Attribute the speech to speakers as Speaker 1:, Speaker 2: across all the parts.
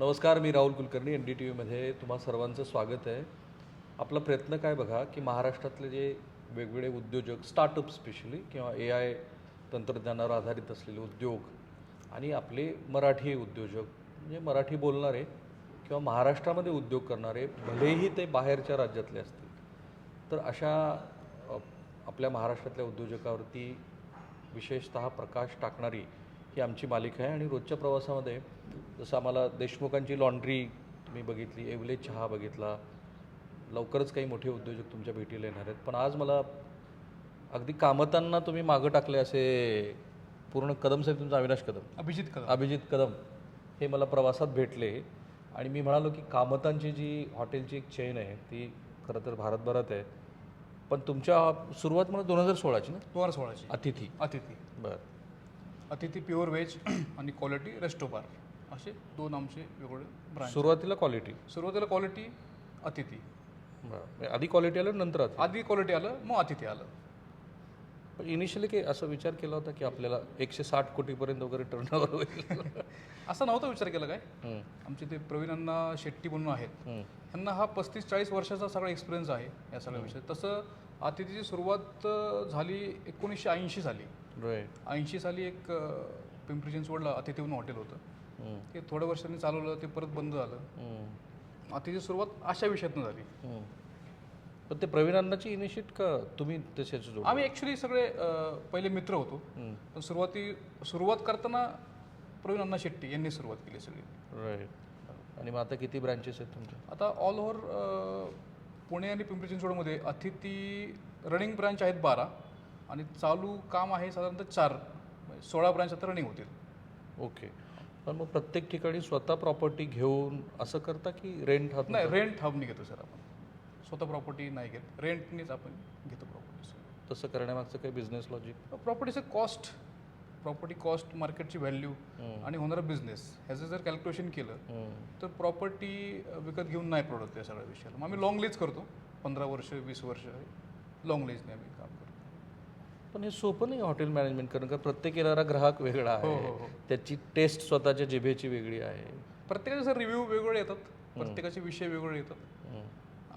Speaker 1: नमस्कार मी Rahul Kulkarni N D T व्हीमध्ये तुम्हा सर्वांचं स्वागत आहे. आपला प्रयत्न काय बघा की महाराष्ट्रातले जे वेगवेगळे उद्योजक स्टार्टअप स्पेशली किंवा ए आय तंत्रज्ञानावर आधारित असलेले उद्योग आणि आपले मराठी उद्योजक म्हणजे मराठी बोलणारे किंवा महाराष्ट्रामध्ये उद्योग करणारे भलेही ते बाहेरच्या राज्यातले असतील तर अशा आपल्या महाराष्ट्रातल्या उद्योजकावरती विशेषतः प्रकाश टाकणारी ही आमची मालिका आहे. आणि रोजच्या प्रवासामध्ये जसं आम्हाला देशमुखांची लॉन्ड्री तुम्ही बघितली एवले चहा बघितला लवकरच काही मोठे उद्योजक तुमच्या भेटीला येणार आहेत. पण आज मला अगदी कामतांना तुम्ही मागं टाकले असे पूर्ण कदम साहेब तुमचा अविनाश कदम.
Speaker 2: अभिजित कदम.
Speaker 1: अभिजित कदम हे मला प्रवासात भेटले. आणि मी म्हणालो की कामतांची जी हॉटेलची एक चेन आहे ती खरं तर भारतभरात आहे. पण तुमच्या सुरुवात मला दोन हजार सोळाची ना?
Speaker 2: दोन हजार सोळाची.
Speaker 1: अतिथी.
Speaker 2: अतिथी.
Speaker 1: बरं.
Speaker 2: अतिथी प्युअर व्हेज आणि क्वालिटी रेस्टोबार असे दोन आमचे वेगवेगळे ब्रँच
Speaker 1: सुरुवातीला क्वालिटी
Speaker 2: सुरुवातीला क्वालिटी अतिथी.
Speaker 1: बरं. आधी क्वालिटी आलं नंतर
Speaker 2: आधी क्वालिटी आलं मग अतिथी आलं.
Speaker 1: पण इनिशियली काही असा विचार केला होता की आपल्याला एकशे साठ कोटीपर्यंत वगैरे टर्नओव्हर होईल.
Speaker 2: असा नव्हता विचार केला काय? आमचे ते प्रवीण अण्णा शेट्टी म्हणून आहेत. त्यांना हा पस्तीस चाळीस वर्षाचा सगळा एक्सपिरियन्स आहे या सगळ्या विषयात. तसं अतिथीची सुरुवात झाली एकोणीसशे ऐंशी साली. ऐंशी साली एक पिंपरी चिंचवडला अतिथी म्हणून हॉटेल होतं. ते थोड्या वर्षांनी चालवलं ते परत बंद झालं. अतिथी सुरुवात अशा विषयातनं झाली.
Speaker 1: पण ते प्रवीण अण्णाची इनिशिएट का तुम्ही तसेच जोड
Speaker 2: आम्ही ॲक्च्युली सगळे अं, पहिले मित्र होतो. पण सुरुवाती सुरुवात करताना प्रवीण अण्णा शेट्टी यांनी सुरुवात केली सगळी.
Speaker 1: राईट आणि मग आता किती ब्रांचेस आहेत तुमच्या?
Speaker 2: आता ऑल ओव्हर पुणे आणि पिंपरी चिंचवडमध्ये अतिथी रनिंग ब्रांच आहेत बारा आणि चालू काम आहे साधारणतः चार. म्हणजे सोळा ब्रांच आता रनिंग होतील.
Speaker 1: ओके पण मग प्रत्येक ठिकाणी स्वतः प्रॉपर्टी घेऊन असं करता की रेंट हात
Speaker 2: नाही रेंट हबनी घेतो सर आपण. स्वतः प्रॉपर्टी नाही घेत. रेंटनीच आपण घेतो प्रॉपर्टी
Speaker 1: तसं करण्यामागचं काही बिझनेस लॉजिक
Speaker 2: प्रॉपर्टीचं कॉस्ट प्रॉपर्टी कॉस्ट मार्केटची व्हॅल्यू आणि होणारा बिझनेस ह्याचं जर कॅल्क्युलेशन केलं तर प्रॉपर्टी विकत घेऊन नाही पडत या सगळ्या विषयाला. मग आम्ही लॉंग लीज करतो. पंधरा वर्ष वीस वर्ष लॉंग लीजने आम्ही काम करतो.
Speaker 1: पण हे सोपं नाही हॉटेल मॅनेजमेंट करणं कारण प्रत्येक येणारा ग्राहक वेगळा
Speaker 2: हो,
Speaker 1: आहे.
Speaker 2: हो, हो.
Speaker 1: त्याची टेस्ट स्वतःच्या जिभेची वेगळी आहे.
Speaker 2: प्रत्येकाचे सर रिव्ह्यू वेगवेगळे येतात. प्रत्येकाचे विषय वेगवेगळे येतात.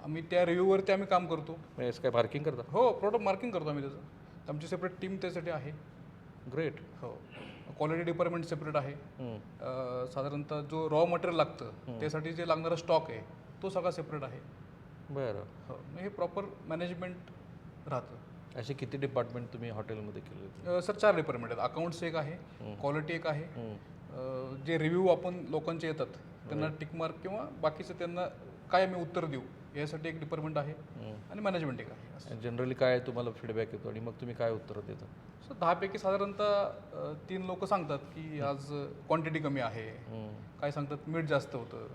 Speaker 2: आम्ही त्या रिव्ह्यूवरती आम्ही काम करतो.
Speaker 1: म्हणजे याचं काय पार्किंग करता?
Speaker 2: हो प्रॉडक्ट मार्किंग करतो आम्ही त्याचं. आमची सेपरेट टीम त्यासाठी आहे.
Speaker 1: ग्रेट
Speaker 2: हो. क्वालिटी डिपार्टमेंट सेपरेट आहे. अं, साधारणतः जो रॉ मटेरियल लागतं त्यासाठी जे लागणारा स्टॉक आहे तो सगळा सेपरेट आहे.
Speaker 1: बरं.
Speaker 2: हो मग हे प्रॉपर मॅनेजमेंट राहतं.
Speaker 1: असे किती डिपार्टमेंट तुम्ही हॉटेलमध्ये केले
Speaker 2: अ, सर चार डिपार्टमेंट आहेत. अकाउंट्स एक आहे क्वालिटी एक आहे. अ, जे रिव्ह्यू आपण लोकांचे येतात त्यांना टिकमार्क किंवा बाकीचं त्यांना काय आम्ही उत्तर देऊ. यासाठी एक डिपार्टमेंट आहे आणि मॅनेजमेंट एक आहे. असं.
Speaker 1: जनरली काय तुम्हाला फीडबॅक येतो आणि मग तुम्ही काय उत्तर देता?
Speaker 2: सर दहापैकी साधारणतः अ, तीन लोक सांगतात की आज क्वांटिटी कमी आहे. काय सांगतात? मीठ जास्त होतं.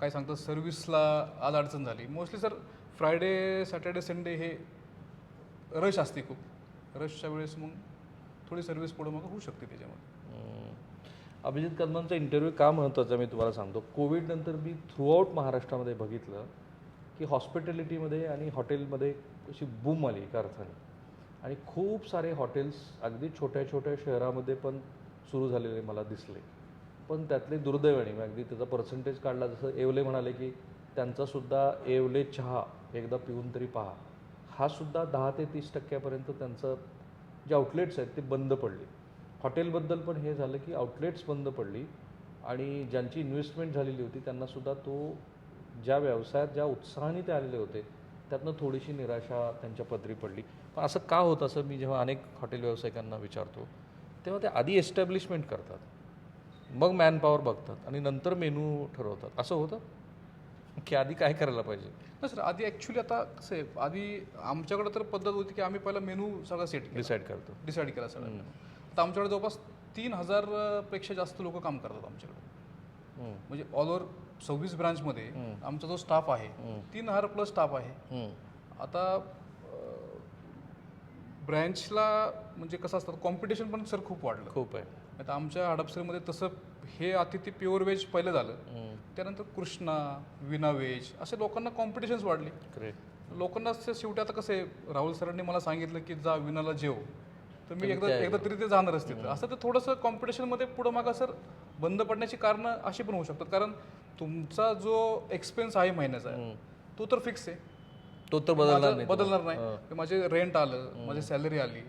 Speaker 2: काय सांगतात? सर्व्हिसला आज अडचण झाली. Mostly sir Friday Saturday Sunday हे रश असते खूप. रशच्या वेळेस मग थोडी सर्व्हिस पुढं मग होऊ शकते त्याच्यामध्ये.
Speaker 1: हम्म. अभिजित कदमांचा इंटरव्ह्यू का महत्त्वाचा मी तुम्हाला सांगतो. कोविड नंतर मी थ्रूआउट महाराष्ट्रामध्ये बघितलं. की हॉस्पिटॅलिटीमध्ये आणि हॉटेलमध्ये अशी बूम आली एका अर्थाने. आणि खूप सारे हॉटेल्स अगदी छोट्या छोट्या शहरामध्ये पण सुरू झालेले मला दिसले. पण त्यातले दुर्दैवाने मी अगदी त्याचा पर्सेंटेज काढला जसं एवले म्हणाले की त्यांचासुद्धा एवले चहा एकदा पिऊन तरी पहा. हा सुद्धा दहा ते तीस टक्क्यापर्यंत त्यांचं जे आउटलेट्स आहेत ते बंद पडले. हॉटेलबद्दल पण हे झालं की आउटलेट्स बंद पडली आणि ज्यांची इन्व्हेस्टमेंट झालेली होती त्यांनासुद्धा तो ज्या व्यवसायात ज्या उत्साहाने ते आलेले होते त्यातनं थोडीशी निराशा त्यांच्या पदरी पडली. पण असं का होतं असं मी जेव्हा अनेक हॉटेल व्यावसायिकांना विचारतो तेव्हा ते आधी एस्टॅब्लिशमेंट करतात. मग मॅनपॉवर बघतात आणि नंतर मेनू ठरवतात. असं होतं? की आधी काय करायला पाहिजे?
Speaker 2: नाही सर आधी ॲक्च्युली आता कसं आहे आधी आमच्याकडे तर पद्धत होती की आम्ही पहिला मेनू सगळा सेट
Speaker 1: डिसाईड करतो.
Speaker 2: डिसाईड केला सगळं. आता आमच्याकडे जवळपास तीन हजारपेक्षा जास्त लोक काम करतात आमच्याकडे. म्हणजे ऑल ओव्हर सव्वीस ब्रांचमध्ये आमचा जो स्टाफ आहे तीन हजार प्लस स्टाफ आहे. आता ब्रँचला म्हणजे कसं असतं कॉम्पिटिशन पण सर खूप वाढलं.
Speaker 1: खूप आहे.
Speaker 2: आता आमच्या हडपसरमध्ये तसं हे अतिथी प्युअर व्हेज पहिलं झालं. त्यानंतर कृष्णा विना व्हेज असे लोकांना कॉम्पिटिशन्स वाढली. लोकांना असं शेवटी आता कसं आहे राहुल सरांनी मला सांगितलं की जा विनाला जेव. तर मी एकदा एकदा तरी ते जाणारच तिथं असं ते थोडंसं कॉम्पिटिशनमध्ये पुढं मागं सर बंद पडण्याची कारणं अशी पण होऊ शकतात. कारण तुमचा जो एक्सपेन्स आहे महिन्याचा तो तर फिक्स आहे.
Speaker 1: तो तर बदलणार नाही
Speaker 2: बदलणार नाही. की माझे रेंट आलं माझी सॅलरी आली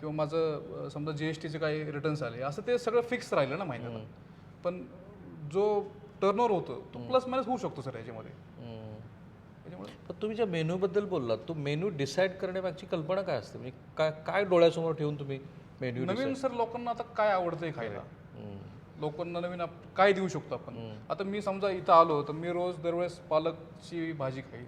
Speaker 2: किंवा माझं समजा जी एस टीचे काही रिटर्न्स आले असं ते सगळं फिक्स राहिलं ना महिन्याला. पण जो टर्नओव्हर होतो तो प्लस मायनस होऊ शकतो सर याच्यामध्ये.
Speaker 1: पण तुम्ही ज्या मेनूबद्दल बोललात तो मेनू डिसाईड करण्यामागची कल्पना काय असते? म्हणजे काय काय डोळ्यासमोर ठेवून तुम्ही मेन्यू
Speaker 2: नवीन सर लोकांना आता काय आवडतंय खायला? लोकांना नवीन आप- काय देऊ शकतो आपण? आता मी समजा इथं आलो तर मी रोज दरवेळेस पालकची भाजी खाईल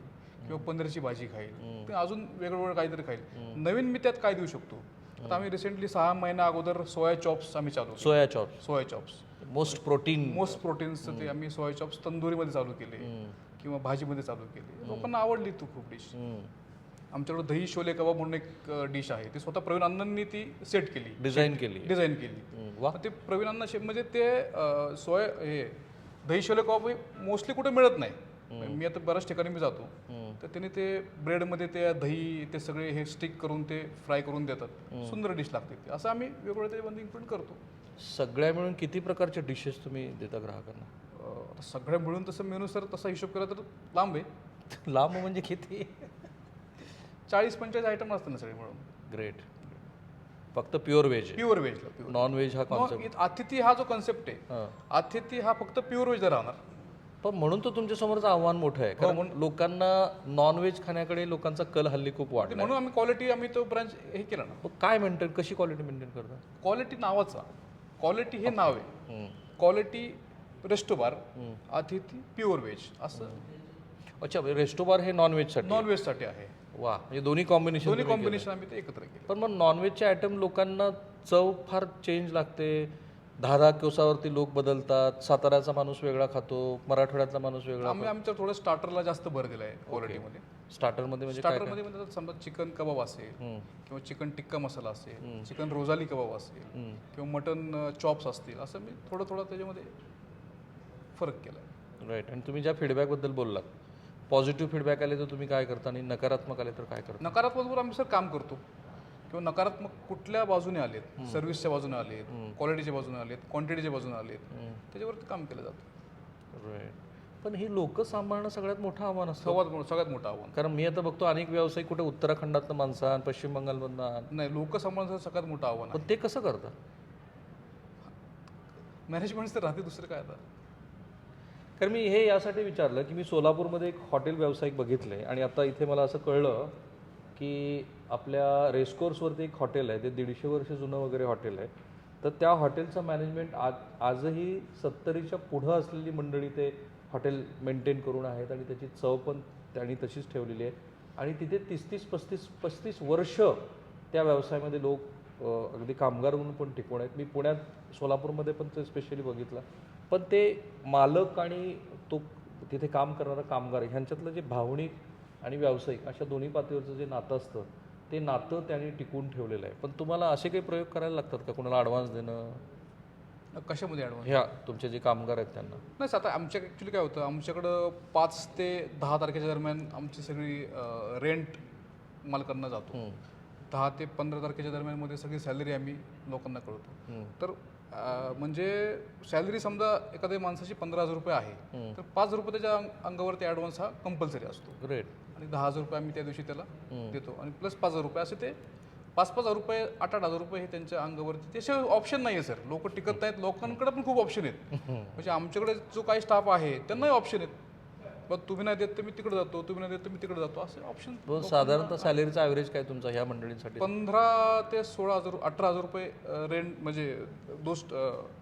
Speaker 2: किंवा पनीरची भाजी खाईल. ते अजून वेगळं वेगळं काहीतरी खाईल. नवीन मी त्यात काय देऊ शकतो? आता आम्ही रिसेंटली सहा महिन्या अगोदर सोया चॉप्स आम्ही चालू.
Speaker 1: Soya chop
Speaker 2: soya chops.
Speaker 1: Most protein
Speaker 2: most प्रोटीन्सचं ते आम्ही सोया चॉप्स तंदुरीमध्ये चालू केले किंवा भाजीमध्ये चालू केले. लोकांना आवडली तू खूप डिश. आमच्याकडे दही शोले कबाब म्हणून एक डिश आहे. ती स्वतः प्रवीण अण्णांनी ती सेट केली.
Speaker 1: डिझाईन केली.
Speaker 2: डिझाईन केली.
Speaker 1: वा.
Speaker 2: ते प्रवीण अण्णा शेफ म्हणजे ते अं, सोय हे दही शोले कबाब मोस्टली कुठे मिळत नाही. मी आता बऱ्याच ठिकाणी मी जातो. तर त्याने ते ब्रेडमध्ये ते दही ते सगळे हे स्टिक करून ते फ्राय करून देतात. सुंदर डिश लागते ती. असं आम्ही वेगवेगळं त्याच्यामध्ये इन्क्लूड करतो.
Speaker 1: सगळ्या मिळून किती प्रकारचे डिशेस तुम्ही देता ग्राहकांना?
Speaker 2: अं, आता सगळ्या मिळून तसं मेनू सर तसा हिशोब केला तर लांब आहे.
Speaker 1: लांब म्हणजे किती?
Speaker 2: चाळीस पंचेचाळीस आयटम असतात ना सगळे मिळून.
Speaker 1: ग्रेट फक्त प्युअर व्हेज
Speaker 2: प्युअर व्हेजला प्युअर.
Speaker 1: नॉन व्हेज हा कॉन्सेप्ट
Speaker 2: अतिथी हा जो कॉन्सेप्ट आहे
Speaker 1: हां.
Speaker 2: अतिथी हा फक्त प्युअर व्हेज राहणार.
Speaker 1: पण म्हणून तर तुमच्या समोरचं आव्हान मोठं आहे. कारण लोकांना नॉन व्हेज खाण्याकडे लोकांचा कल हल्ली खूप वाढला
Speaker 2: म्हणून आम्ही क्वालिटी आम्ही तो ब्रांच हे केला ना.
Speaker 1: मग काय मेंटेन कशी क्वालिटी मेंटेन करता?
Speaker 2: क्वालिटी नावाचा. क्वालिटी हे नाव आहे. क्वालिटी रेस्टोबार अतिथी प्युअर व्हेज असं.
Speaker 1: अच्छा रेस्टोबार हे नॉन व्हेजसाठी
Speaker 2: नॉन व्हेजसाठी आहे.
Speaker 1: वा म्हणजे दोन्ही कॉम्बिनेशन
Speaker 2: दोन्ही कॉम्बिनेशन आम्ही ते एकत्र केले.
Speaker 1: पण मग नॉनव्हेजचे आयटम लोकांना चव फार चेंज लागते. दहा दहा कोसावरती लोक बदलतात. साताऱ्याचा माणूस वेगळा खातो. मराठवाड्यातला माणूस वेगळा
Speaker 2: आम्ही आमच्या थोडं स्टार्टरला जास्त भर दिला आहे क्वालिटीमध्ये
Speaker 1: स्टार्टरमध्ये म्हणजे
Speaker 2: स्टार्टरमध्ये म्हणजे समजा चिकन कबाब असेल किंवा चिकन टिक्का मसाला असेल चिकन रोजाली कबाब असेल किंवा मटन चॉप्स असतील असं मी थोडं थोडं त्याच्यामध्ये फरक केला
Speaker 1: राईट आणि तुम्ही ज्या फीडबॅकबद्दल बोललात पॉझिटिव्ह फीडबॅक आले तर तुम्ही काय करता? आणि नकारात्मक आले तर काय करता?
Speaker 2: नकारात्मकवर आम्ही सर काम करतो. किंवा नकारात्मक कुठल्या बाजूने आलेत? सर्व्हिसच्या बाजूने आलेत? क्वालिटीच्या बाजूने आलेत? क्वांटिटीच्या बाजूने आलेत? त्याच्यावरती काम केलं जातं.
Speaker 1: राईट पण ही लोक सांभाळणं सगळ्यात मोठं आव्हान असतं.
Speaker 2: सगळ्यात मोठं आव्हान.
Speaker 1: कारण मी आता बघतो अनेक व्यावसायिक कुठे उत्तराखंडातनं माणसं आण पश्चिम बंगालमधनं
Speaker 2: नाही लोक सांभाळण्याचं सगळ्यात मोठं आव्हान
Speaker 1: पण ते कसं करता
Speaker 2: आहे. मॅनेजमेंट तर राहते दुसरं काय आता?
Speaker 1: कारण मी हे यासाठी विचारलं की मी सोलापूरमध्ये एक हॉटेल व्यावसायिक बघितले आणि आता इथे मला असं कळलं की आपल्या रेसकोर्सवरती एक हॉटेल आहे ते दीडशे वर्ष जुनं वगैरे हॉटेल आहे. तर त्या हॉटेलचं मॅनेजमेंट आज आजही सत्तरीच्या पुढं असलेली मंडळी ते हॉटेल मेंटेन करून आहेत आणि त्याची चव पण त्यांनी तशीच ठेवलेली आहे. आणि तिथे तीस तीस पस्तीस पस्तीस वर्ष त्या व्यवसायामध्ये लोक अगदी कामगार म्हणून पण टिकून आहेत. मी पुण्यात सोलापूरमध्ये पण ते स्पेशली बघितलं. पण ते मालक आणि तो तिथे काम करणारा कामगार ह्यांच्यातलं जे भावनिक आणि व्यावसायिक अशा दोन्ही पातळीवरचं जे नातं असतं ते नातं त्यांनी टिकवून ठेवलेलं आहे. पण तुम्हाला असे काही प्रयोग करायला लागतात का? कोणाला ॲडव्हान्स देणं?
Speaker 2: कशामध्ये ॲडव्हान्स
Speaker 1: ह्या तुमचे जे कामगार आहेत त्यांना.
Speaker 2: नाही आता आमच्या ॲक्च्युली काय होतं आमच्याकडं पाच ते दहा तारखेच्या दरम्यान आमची सगळी रेंट मालकांना जातो. दहा ते पंधरा तारखेच्या दरम्यानमध्ये सगळी सॅलरी आम्ही लोकांना कळवतो. तर म्हणजे सॅलरी समजा एखाद्या माणसाची पंधरा हजार रुपये आहे तर पाच रुपये त्याच्या अंग- अंगावरती ॲडव्हान्स हा कंपल्सरी असतो.
Speaker 1: ग्रेट
Speaker 2: आणि दहा हजार रुपये आम्ही त्या दिवशी त्याला देतो. आणि प्लस पाच हजार रुपये असे ते पाच पाच हजार रुपये आठ आठ हजार रुपये हे त्यांच्या अंगावरती त्याशिवाय ऑप्शन नाही आहे सर लोक टिकत नाहीत. लोकांकडे पण खूप ऑप्शन आहेत. म्हणजे आमच्याकडे जो काही स्टाफ आहे त्यांनाही ऑप्शन आहेत. बघ तुम्ही नाही देत तर मी तिकडे जातो तुम्ही नाही देत तर मी तिकडे जातो. असे ऑप्शन
Speaker 1: साधारणतः सॅलरीचा ॲव्हरेज काय तुमचा ह्या मंडळींसाठी?
Speaker 2: पंधरा ते सोळा हजार अठरा हजार रुपये रेंट म्हणजे दो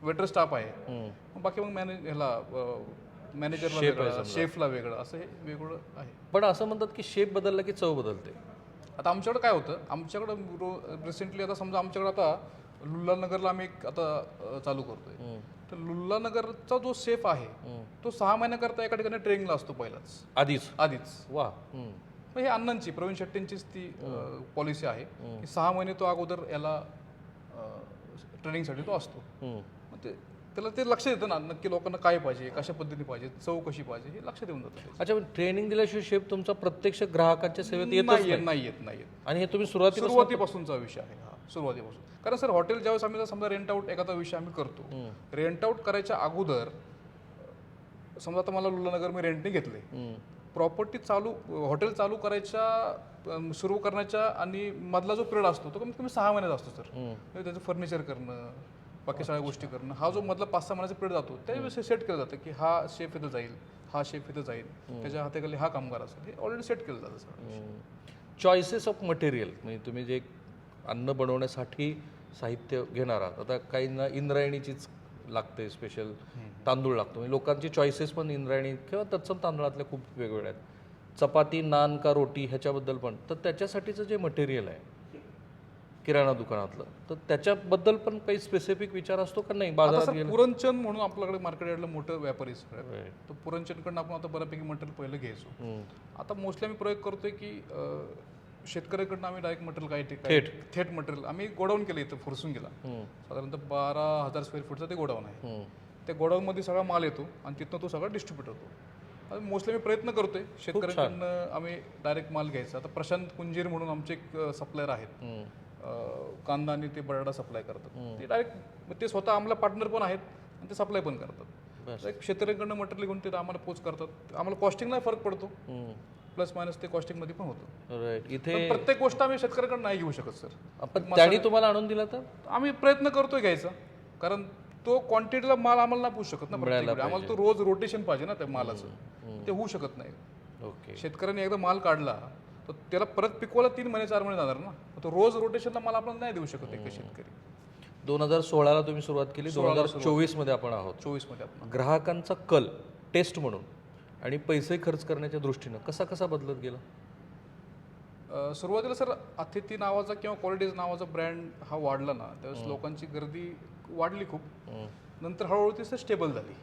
Speaker 2: वेटर स्टाफ आहे. बाकी मग मॅनेज ह्याला मॅनेजरला वेगळं शेफला वेगळं असं हे वेगळं आहे.
Speaker 1: पण असं म्हणतात की शेप बदलला की चव बदलते.
Speaker 2: आता आमच्याकडे काय होतं आमच्याकडं रिसेंटली आता समजा आमच्याकडे आता लुल्लानगरला आम्ही एक आता चालू करतोय. तर लुल्लानगरचा जो सेफ आहे तो सहा महिन्याकरता एका ठिकाणी ट्रेनिंगला असतो पहिलाच.
Speaker 1: आधीच?
Speaker 2: आधीच.
Speaker 1: वा.
Speaker 2: हे अण्णांची प्रवीण शेट्टींचीच ती पॉलिसी आहे की सहा महिने तो अगोदर याला ट्रेनिंगसाठी तो असतो. ते त्याला ते लक्ष देतं ना नक्की लोकांना काय पाहिजे कशा पद्धतीने पाहिजे चव कशी पाहिजे हे लक्ष देऊन जातं
Speaker 1: अच्छा पण ट्रेनिंग दिल्याशिवाय शेप तुमचा प्रत्यक्ष ग्राहकाच्या सेवेत येतच
Speaker 2: नाही येत नाही. येत नाही येत
Speaker 1: आणि हे तुम्ही सुरुवातीला
Speaker 2: सुरुवातीपासूनचा विषय आहे हा सुरुवातीपासून. कारण सर हॉटेल ज्यावेळेस आम्ही समजा रेंट आउट एखादा विषय आम्ही करतो. रेंट आउट करायच्या अगोदर समजा आता मला लुलानगर मी रेंटने घेतले. प्रॉपर्टी चालू हॉटेल चालू करायच्या सुरू करण्याच्या आणि मधला जो पिरियड असतो तो कमीत कमी सहा महिन्याचा असतो सर. म्हणजे त्याचं फर्निचर करणं बाकी सगळ्या गोष्टी करणं. हा जो मधला पाच सहा महिन्याचा पिरियड जातो त्यावेळेस सेट केलं जातं की हा शेफ इथं जाईल हा शेफ इथं जाईल. त्याच्या हाताखाली हा कामगार असेल. हे ऑलरेडी सेट केलं जातं सर
Speaker 1: चॉईसेस ऑफ मटेरियल म्हणजे तुम्ही जे अन्न बनवण्यासाठी साहित्य घेणार आहात आता काहींना इंद्रायणीचीच लागते स्पेशल तांदूळ लागतो. म्हणजे लोकांची चॉईसेस पण इंद्रायणी किंवा तत्सम तांदळातल्या खूप वेगवेगळ्या आहेत. चपाती नान का रोटी ह्याच्याबद्दल पण. तर त्याच्यासाठीचं जे मटेरियल आहे किराणा दुकानातलं. तर त्याच्याबद्दल पण काही स्पेसिफिक विचार असतो का नाही? बाजारात गेलं
Speaker 2: पुरणचंद म्हणून आपल्याकडे मार्केट यार्डला मोठं व्यापारी.
Speaker 1: Right.
Speaker 2: तर पुरणचंदकडनं आपण आता बऱ्यापैकी मटेरियल पहिलं घ्यायचो. आता मोस्टली आम्ही प्रयोग करतोय की शेतकऱ्याकडनं आम्ही डायरेक्ट मटेरियल काही ठिकाणी थेट. मटेरियल आम्ही गोडाऊन केलं इथं फुरसून गेला. साधारणतः बारा हजार स्क्वेअर फूटचा ते गोडाऊन आहे. त्या गोडाऊनमध्ये सगळा माल येतो आणि तिथनं तो सगळा डिस्ट्रीब्यूट होतो. मोस्टली मी प्रयत्न करतोय. शेतकऱ्यांकडनं आम्ही डायरेक्ट माल घ्यायचा. आता प्रशांत कुंजीर म्हणून आमचे एक सप्लायर आहेत. कांदा आणि ते बटाटा सप्लाय करतात. ते डायरेक्ट ते स्वतः आम्हाला पार्टनर पण आहेत आणि ते सप्लाय पण करतात. एक शेतकऱ्यांकडनं मटेरियल घेऊन ते आम्हाला पोच करतात. आम्हाला कॉस्टिंगला फरक पडतो. प्लस मायनस ते कॉस्टिंगमध्ये पण होतं.
Speaker 1: राईट इथे
Speaker 2: प्रत्येक गोष्ट आम्ही शेतकऱ्याकडे नाही घेऊ शकत सर
Speaker 1: आपण त्यांनी तुम्हाला आणून दिला तर?
Speaker 2: आम्ही प्रयत्न करतोय घ्यायचा. कारण तो क्वांटिटीला माल आम्हाला नाही पोचू शकत ना. आम्हाला तो रोज रोटेशन पाहिजे ना त्या मालाचं. ते होऊ शकत नाही.
Speaker 1: ओके.
Speaker 2: शेतकऱ्याने एकदा माल काढला तर त्याला परत पिकवायला तीन महिने चार महिने जाणार ना. तो रोज रोटेशनला माल आपण नाही देऊ शकत एक शेतकरी.
Speaker 1: दोन हजार सोळाला तुम्ही सुरुवात केली दोन हजार चोवीसमध्ये आपण आहोत.
Speaker 2: चोवीसमध्ये आपण
Speaker 1: ग्राहकांचा कल टेस्ट म्हणून आणि पैसे खर्च करण्याच्या दृष्टीनं कसा कसा बदलत गेला?
Speaker 2: सुरुवातीला सर अतिथी नावाचा किंवा क्वालिटीज नावाचा ब्रँड हा वाढला ना त्यावेळेस लोकांची गर्दी वाढली खूप. नंतर हळूहळू ती स्टेबल झाली.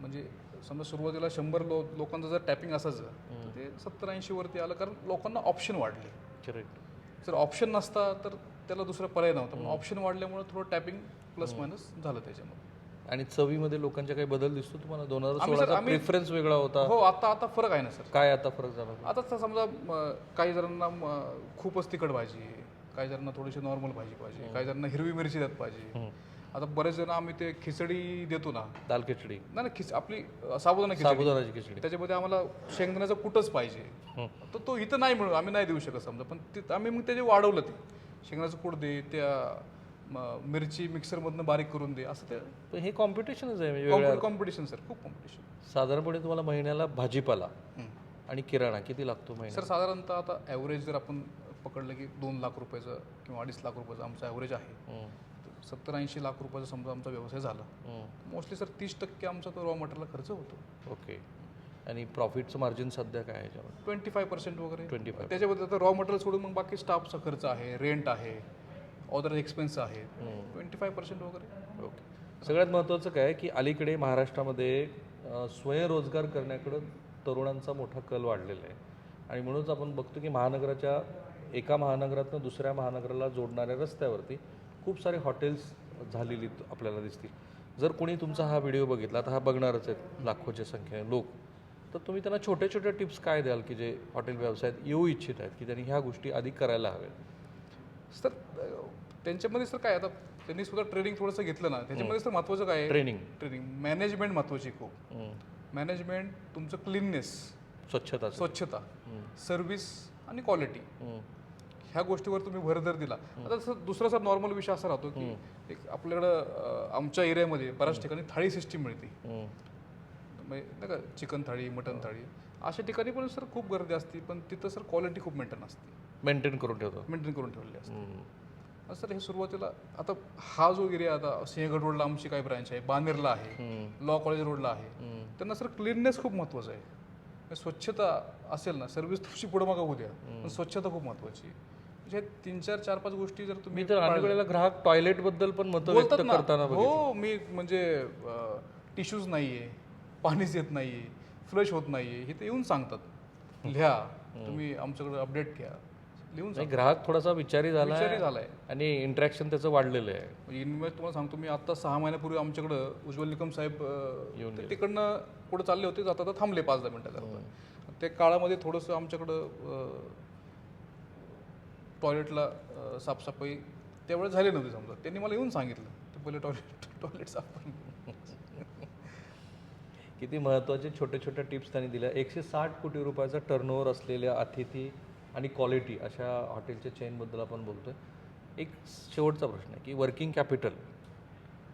Speaker 2: म्हणजे समजा सुरुवातीला शंभर लो लोकांचं जर टॅपिंग असायचं ते सत्तर ऐंशी वरती आलं कारण लोकांना ऑप्शन वाढले.
Speaker 1: Correct.
Speaker 2: जर ऑप्शन नसता तर त्याला दुसरा पर्याय नव्हता. पण ऑप्शन वाढल्यामुळे थोडं टॅपिंग प्लस मायनस झालं त्याच्यामध्ये.
Speaker 1: आणि चवीमध्ये लोकांच्या काही बदल दिसतो तुम्हाला? दोन हजार प्रेफरन्स वेगळा होता.
Speaker 2: हो आता आता फरक आहे ना सर.
Speaker 1: काय आता फरक झाला?
Speaker 2: आता समजा काही जणांना खूपच तिखट भाजी काही जणांना थोडीशी नॉर्मल भाजी पाहिजे काही जणांना हिरवी मिरची देत पाहिजे. आता बरेच जण आम्ही ते खिचडी देतो ना.
Speaker 1: दाल खिचडी.
Speaker 2: नाही ना खिच आपली अ, साबुदाणा खिचडी.
Speaker 1: साबुदाणाची खिचडी.
Speaker 2: त्याच्यामध्ये आम्हाला शेंगदाण्याचा कुटच पाहिजे. तर तो इथं नाही मिळू आम्ही नाही देऊ शकत समजा. पण ते आम्ही मग त्याचे वाढवलं ते. शेंगदाण्याचं कूट दे त्या म, मिरची मिक्सरमधनं बारीक करून दे असं ते.
Speaker 1: पण हे कॉम्पिटिशनच आहे म्हणजे वेगळ्या
Speaker 2: कॉम्पिटिशन सर खूप कॉम्पिटिशन
Speaker 1: साधारणपणे तुम्हाला महिन्याला भाजीपाला आणि किराणा किती लागतो महिन्यात
Speaker 2: सर साधारणतः आता ॲव्हरेज जर आपण पकडलं की दोन लाख रुपयाचं किंवा अडीच लाख रुपयाचं आमचं ॲव्हरेज आहे. सत्तर ऐंशी लाख रुपयाचा समजा आमचा व्यवसाय झाला. मोस्टली सर तीस टक्के आमचा तो रॉ मटेरियलला खर्च होतो.
Speaker 1: ओके. आणि प्रॉफिटचं मार्जिन सध्या काय आहे याच्यावर?
Speaker 2: ट्वेंटी फाय पर्सेंट वगैरे
Speaker 1: 25%.
Speaker 2: त्याच्याबद्दल आता रॉ मटेरियल सोडून मग बाकी स्टाफचा खर्च आहे रेंट आहे ऑदर एक्सपेन्स आहे. ट्वेंटी फाय पर्सेंट वगैरे.
Speaker 1: ओके. सगळ्यात महत्त्वाचं काय की अलीकडे महाराष्ट्रामध्ये स्वयंरोजगार करण्याकडं तरुणांचा मोठा कल वाढलेला आहे. आणि म्हणूनच आपण बघतो की महानगराच्या एका महानगरातनं दुसऱ्या महानगराला जोडणाऱ्या रस्त्यावरती खूप सारे हॉटेल्स झालेली आपल्याला दिसतील. जर कोणी तुमचा हा व्हिडिओ बघितला तर हा बघणारच आहेत लाखोच्या संख्येने लोक तर तुम्ही त्यांना छोट्या छोट्या टिप्स काय द्याल की जे हॉटेल व्यवसायात येऊ इच्छित आहेत की त्यांनी ह्या गोष्टी आधी करायला हव्यात?
Speaker 2: सर त्यांच्यामध्ये सर काय आता त्यांनी सुद्धा ट्रेनिंग थोडंसं घेतलं ना त्याच्यामध्ये सर महत्त्वाचं काय आहे?
Speaker 1: ट्रेनिंग.
Speaker 2: ट्रेनिंग. मॅनेजमेंट महत्त्वाची खूप. मॅनेजमेंट तुमचं क्लीननेस
Speaker 1: स्वच्छता
Speaker 2: स्वच्छता सर्व्हिस आणि क्वालिटी. ह्या गोष्टीवर तुम्ही भर जर दिला. आता सर दुसरा सर नॉर्मल विषय असा राहतो की एक आपल्याकडं आमच्या एरियामध्ये बऱ्याच ठिकाणी थाळी सिस्टीम मिळते. म्हणजे नाही का चिकन थाळी मटन थाळी. अशा ठिकाणी पण सर खूप गर्दी असते पण तिथं सर क्वालिटी खूप मेंटेन असते.
Speaker 1: मेंटेन करून ठेवतो.
Speaker 2: मेंटेन करून ठेवलेली असते. सर हे सुरुवातीला आता हा जो एरिया आता सिंहगड रोडला आमची काय ब्रांच आहे बानेरला आहे लॉ कॉलेज रोडला आहे. त्यांना सर क्लीननेस खूप महत्त्वाचं आहे. म्हणजे स्वच्छता असेल ना सर्व्हिस तुमची पुढे मागं होऊ द्या. पण स्वच्छता खूप महत्त्वाची आहे. म्हणजे हे तीन चार चार पाच गोष्टी जर तुम्ही
Speaker 1: तर अनेक वेळेला ग्राहक टॉयलेटबद्दल पण मत व्यक्त
Speaker 2: बोलतात ना.
Speaker 1: करताना
Speaker 2: हो मी म्हणजे टिश्यूज नाहीये पाणीच येत नाहीये फ्लश होत नाहीये हे ते येऊन सांगतात. लिहा तुम्ही आमच्याकडे अपडेट घ्या. लिहून
Speaker 1: नाही ग्राहक थोडासा विचारी झाला
Speaker 2: विचारी झालाय.
Speaker 1: आणि इंटरॅक्शन त्याचं वाढलेलं आहे.
Speaker 2: म्हणजे इन्व्हेस्ट तुम्हाला सांगतो मी आता सहा महिन्यापूर्वी आमच्याकडं उज्ज्वल निकम साहेब अं, ते तिकडनं पुढे चालले होते जाता थांबले पाच दहा मिनिटाकरता ते काळामध्ये थोडंसं आमच्याकडं टॉयलेटला साफसफाई त्यावेळेस झाली नव्हती समजा. त्यांनी मला येऊन सांगितलं ते पहिले टॉयलेट टॉयलेट साफ करून
Speaker 1: किती महत्त्वाचे छोट्या छोट्या टिप्स त्यांनी दिल्या. एकशे साठ कोटी रुपयाचा टर्नओव्हर असलेल्या अतिथी आणि क्वालिटी अशा हॉटेलच्या चेनबद्दल आपण बोलतोय. एक शेवटचा प्रश्न आहे की वर्किंग कॅपिटल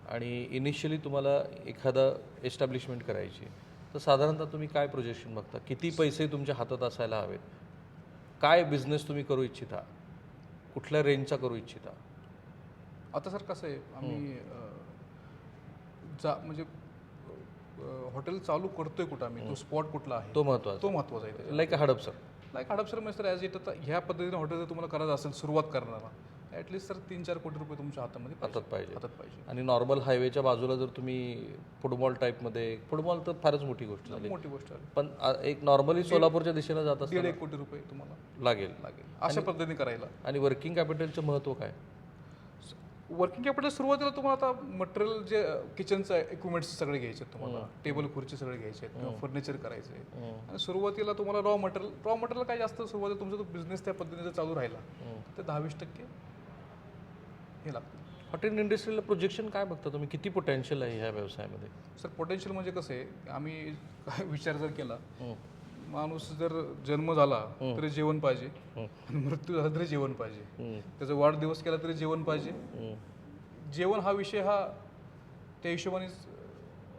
Speaker 1: आणि इनिशियली तुम्हाला एखादा एस्टॅब्लिशमेंट करायची तर साधारणतः तुम्ही काय प्रोजेक्शन बघता? किती पैसे तुमच्या हातात असायला हवेत? काय बिझनेस तुम्ही करू इच्छिता? कुठल्या रेंजचा करू इच्छिता?
Speaker 2: आता सर कसं आहे आम्ही जा म्हणजे हॉटेल चालू करतोय कुठं आम्ही तो स्पॉट कुठला आहे?
Speaker 1: तो महत्त्वाचा
Speaker 2: तो महत्त्वाचा आहे.
Speaker 1: लाईक हडप सर
Speaker 2: लाईक हडपसर म्हणजे सर ॲज इट आता ह्या पद्धतीने हॉटेल जर तुम्हाला करायचं असेल सुरुवात करणारा. ॲटलीस्ट सर तीन चार कोटी रुपये तुमच्या हातामध्ये.
Speaker 1: हातात पाहिजे.
Speaker 2: हातात पाहिजे.
Speaker 1: आणि नॉर्मल हायवेच्या बाजूला जर तुम्ही फुटबॉल टाईपमध्ये फुटबॉल तर फारच मोठी गोष्ट झाली.
Speaker 2: मोठी गोष्ट आहे
Speaker 1: पण आ- एक नॉर्मली सोलापूरच्या दिशेला जात
Speaker 2: दीड
Speaker 1: असताना
Speaker 2: एक कोटी रुपये तुम्हाला
Speaker 1: लागेल.
Speaker 2: लागेल. अशा पद्धतीने करायला.
Speaker 1: आणि वर्किंग कॅपिटलचं महत्त्व काय?
Speaker 2: वर्किंग कॅपिटल सुरुवातीला तुम्हाला आता मटेरियल जे किचनचं इक्विपमेंट्स सगळे घ्यायचे आहेत तुम्हाला. टेबल खुर्ची सगळे घ्यायचे आहेत किंवा फर्निचर करायचे आहे. आणि सुरुवातीला तुम्हाला रॉ मटेरियल रॉ मटेरियल काय जास्त सुरुवातीला तुमचा तो बिझनेस त्या पद्धतीने जर चालू राहिला तर दहा वीस टक्के हे लागतं.
Speaker 1: हॉटेल इंडस्ट्रीला प्रोजेक्शन काय बघता तुम्ही? किती पोटेन्शियल आहे ह्या व्यवसायामध्ये?
Speaker 2: सर पोटेन्शियल म्हणजे कसं आहे आम्ही काय विचार जर केला
Speaker 1: हं.
Speaker 2: माणूस जर जन्म झाला तरी जेवण पाहिजे. आणि मृत्यू झाला तरी जेवण पाहिजे.
Speaker 1: हं.
Speaker 2: त्याचा वाढदिवस केला तरी जेवण पाहिजे.
Speaker 1: हं.
Speaker 2: जेवण हा विषय हा त्या हिशोबानेच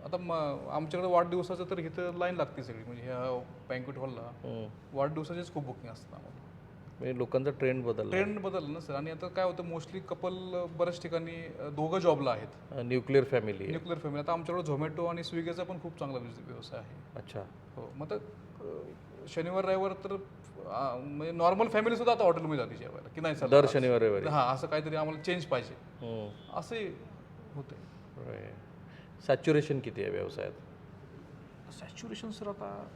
Speaker 2: आता म आमच्याकडे वाढदिवसाचं तर इथं लाईन लागते सगळी. म्हणजे ह्या बँकेट हॉलला
Speaker 1: हं.
Speaker 2: वाढदिवसाचेच खूप बुकिंग असतात आम्हाला.
Speaker 1: म्हणजे लोकांचा ट्रेंड बदलला
Speaker 2: ट्रेंड बदलला ना सर. आणि आता काय होतं मोस्टली कपल बऱ्याच ठिकाणी दोघं जॉबला आहेत.
Speaker 1: न्यूक्लिअर फॅमिली आहे.
Speaker 2: न्यूक्लिअर फॅमिली आता आमच्याकडे झोमॅटो आणि स्विगीचा पण खूप चांगला व्यवस- व्यवसाय आहे.
Speaker 1: अच्छा.
Speaker 2: हो. मग अ, शनिवार रविवार तर अ, म्हणजे नॉर्मल फॅमिली सुद्धा आता हॉटेलमध्ये जाते जेवायला की नाही
Speaker 1: दर
Speaker 2: सर
Speaker 1: शनिवार रविवारी.
Speaker 2: हा असं काहीतरी आम्हाला चेंज पाहिजे.
Speaker 1: हं.
Speaker 2: असंही होतंय.
Speaker 1: सॅच्युरेशन किती आहे व्यवसायात?
Speaker 2: सॅच्युरेशन सर आता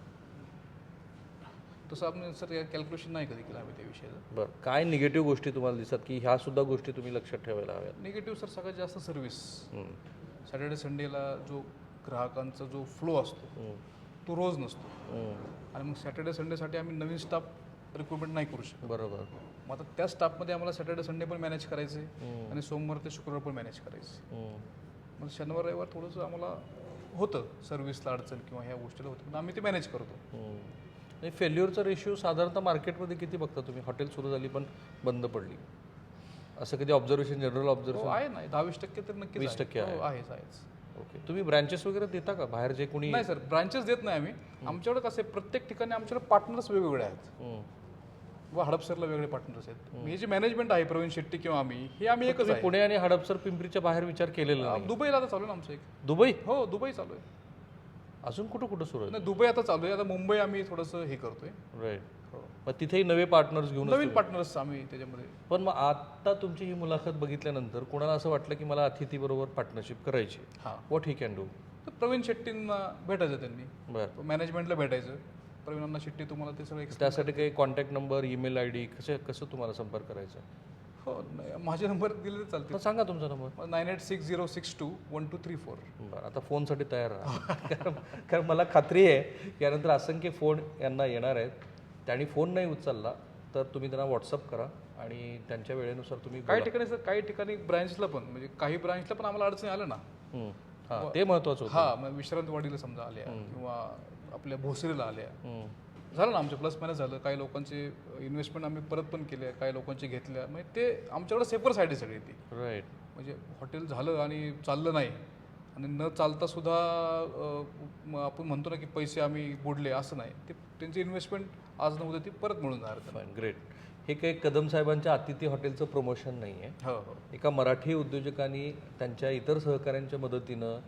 Speaker 2: तसं आपण सर या कॅल्क्युलेशन नाही कधी केलं आम्ही त्या विषयाचं.
Speaker 1: बरं काय निगेटिव्ह गोष्टी तुम्हाला दिसतात? की ह्या सुद्धा गोष्टी तुम्ही लक्षात ठेवायला हव्यात?
Speaker 2: निगेटिव्ह सर सगळ्यात जास्त सर्व्हिस. सॅटर्डे संडेला जो ग्राहकांचा जो फ्लो असतो. तो रोज नसतो. आणि मग सॅटर्डे संडेसाठी आम्ही नवीन स्टाफ रिक्रुटमेंट नाही करू शकत.
Speaker 1: बरोबर.
Speaker 2: मग आता त्या स्टाफमध्ये आम्हाला सॅटर्डे संडे पण मॅनेज करायचे. आणि सोमवार ते शुक्रवार पण मॅनेज करायचे. मग शनिवार रविवार थोडंसं आम्हाला होतं सर्व्हिसला अडचण किंवा ह्या गोष्टीला होतं. पण आम्ही ते मॅनेज करतो.
Speaker 1: आणि फेल्युअरचा रेशिओ साधारणतः मार्केटमध्ये किती बघता तुम्ही? हॉटेल सुरू झाली पण बंद पडली. असं कधी ऑब्झर्वेशन जनरल ऑब्झर्वेशन
Speaker 2: आहे ना. दहावीस टक्के तर नक्कीच
Speaker 1: 20%
Speaker 2: आहे.
Speaker 1: आहे.
Speaker 2: हो, आहेच आहेच.
Speaker 1: ओके तुम्ही ब्रँचेस वगैरे देता का? बाहेर जे कोणी
Speaker 2: नाही सर ब्रांचेस देत नाही आम्ही. आमच्याकडे कसं आहे प्रत्येक ठिकाणी आमच्याकडे पार्टनर्स वेगवेगळे आहेत. व हडपसरला वेगळे पार्टनर्स आहेत. हे जे मॅनेजमेंट आहे प्रवीण शेट्टी किंवा आम्ही हे आम्ही एकच
Speaker 1: पुणे आणि हडपसर पिंपरीच्या बाहेर विचार केलेला
Speaker 2: दुबईला आता चालू आहे ना आमचं एक.
Speaker 1: दुबई?
Speaker 2: हो दुबई चालू आहे.
Speaker 1: अजून कुठं कुठं सुरू
Speaker 2: नाही दुबई आता चालू आहे. आता मुंबई आम्ही थोडंसं हे करतोय.
Speaker 1: आहे राईट
Speaker 2: हो.
Speaker 1: मग तिथेही नवे पार्टनर्स घेऊन
Speaker 2: नवीन पार्टनर्स आम्ही त्याच्यामध्ये.
Speaker 1: पण मग आता तुमची ही मुलाखत बघितल्यानंतर कोणाला असं वाटलं की मला अतिथीबरोबर पार्टनरशिप करायची?
Speaker 2: हां.
Speaker 1: व्हॉट ही कॅन डू
Speaker 2: तर प्रवीण शेट्टींना भेटायचं त्यांनी.
Speaker 1: बरं.
Speaker 2: मॅनेजमेंटला भेटायचं. प्रवीण अण्णा शेट्टी तुम्हाला ते सगळं
Speaker 1: त्यासाठी काही contact number email I D कसं कसं तुम्हाला संपर्क करायचा?
Speaker 2: माझे नंबर दिले तर चालतील.
Speaker 1: सांगा तुमचा number.
Speaker 2: Nine eight six zero six two one two three four
Speaker 1: आता फोनसाठी तयार राहा. कारण कारण मला खात्री आहे की यानंतर असंख्य फोन यांना येणार आहेत. त्यांनी फोन नाही उचलला तर तुम्ही त्यांना व्हॉट्सअप करा आणि त्यांच्या वेळेनुसार तुम्ही
Speaker 2: काही ठिकाणी सर काही ठिकाणी ब्रांचला पण म्हणजे काही ब्रांचला पण आम्हाला अडचणी आल्या ना.
Speaker 1: हं. ते
Speaker 2: हा मग विश्रांतवाडीला समजा आल्या किंवा आपल्या भोसरीला आल्या. झालं ना आमच्या प्लस मायनस झालं. काही लोकांचे इन्व्हेस्टमेंट आम्ही परत पण केले काही लोकांचे घेतल्या. म्हणजे ते आमच्याकडे सेफर साईड आहे सगळी ती.
Speaker 1: राईट
Speaker 2: म्हणजे हॉटेल झालं आणि चाललं नाही. आणि न चालता सुद्धा आपण म्हणतो ना की पैसे आम्ही बुडले असं नाही. ते त्यांची इन्व्हेस्टमेंट आज न उद्या ती परत मिळून जाणार
Speaker 1: ग्रेट हे काही कदम साहेबांच्या अतिथी हॉटेलचं प्रमोशन नाही आहे.
Speaker 2: हो हो.
Speaker 1: एका मराठी उद्योजकांनी त्यांच्या इतर सहकाऱ्यांच्या मदतीनं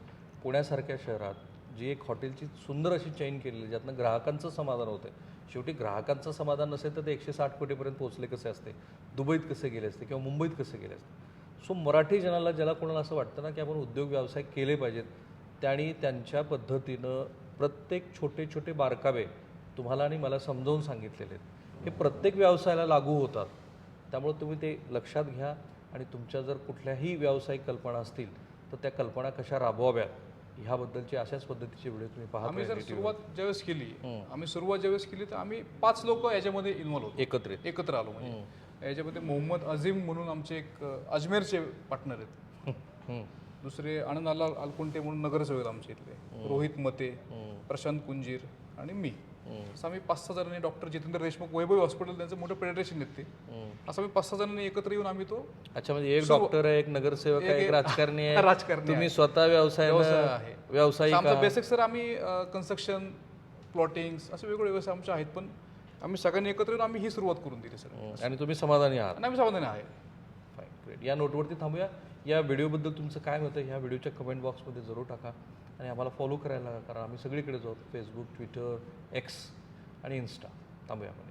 Speaker 1: पुण्यासारख्या शहरात जी एक हॉटेलची सुंदर अशी चैन केलेली आहे, ज्यातनं ग्राहकांचं समाधान होतं शेवटी ग्राहकांचं समाधान नसेल तर ते एकशे साठ कोटीपर्यंत पोहोचले कसे असते? दुबईत कसे गेले असते किंवा मुंबईत कसे गेले असते? सो मराठी जनाला ज्याला कोणाला असं वाटतं ना की आपण उद्योग व्यवसाय केले पाहिजेत त्यांनी त्यांच्या पद्धतीनं प्रत्येक छोटे छोटे बारकावे तुम्हाला आणि मला समजावून सांगितलेले आहेत. हे प्रत्येक व्यवसायाला लागू होतात. त्यामुळे तुम्ही ते लक्षात घ्या आणि तुमच्या जर कुठल्याही व्यावसायिक कल्पना असतील तर त्या कल्पना कशा राबवाव्यात? ह्याबद्दलची अशाच पद्धतीचे व्हिडिओ तुम्ही पाहत
Speaker 2: आम्ही जर सुरुवात ज्यावेळेस केली. आम्ही सुरुवात ज्यावेळेस केली तर आम्ही पाच लोक याच्यामध्ये इन्व्हॉल्व होतो.
Speaker 1: एकत्रित
Speaker 2: एकत्र आलो म्हणजे. याच्यामध्ये मोहम्मद अझीम म्हणून आमचे एक अजमेरचे पार्टनर आहेत. दुसरे आनंदाला आलकुंटे म्हणून नगरसेवक आमच्या इथले. रोहित मते प्रशांत कुंजीर आणि मी. असं आम्ही पाच सहा जणांनी डॉक्टर जितेंद्र देशमुख वैभव हॉस्पिटल त्यांचं मोठं पेनिट्रेशन येते असं आम्ही पाच सहा जणांनी एकत्र येऊन आम्ही तो
Speaker 1: अच्छा म्हणजे एक डॉक्टर आहे एक नगरसेवक आहे एक राजकारणी आहे.
Speaker 2: राजकारणी
Speaker 1: तुम्ही स्वतः
Speaker 2: व्यवसाय
Speaker 1: व्यवसाय
Speaker 2: आहे.
Speaker 1: व्यावसायिक
Speaker 2: आमचं बेसिक सर आम्ही कन्स्ट्रक्शन प्लॉटिंग्स असे वेगवेगळे व्यवसाय आमचे आहेत पण आम्ही सगळ्यांनी एकत्र येऊन आम्ही ही सुरुवात करून दिली सर.
Speaker 1: आणि तुम्ही समाधानी आहात.
Speaker 2: आणि आम्ही समाधानी आहे.
Speaker 1: फाईन ग्रेट या नोटवरती थांबूया. या व्हिडिओबद्दल तुमचं काय आहे? ह्या व्हिडिओच्या कमेंट बॉक्समध्ये जरूर टाका. आणि आम्हाला फॉलो करायला कारण आम्ही सगळीकडे जाऊ फेसबुक ट्विटर एक्स आणि इन्स्टा थांबूया आपण.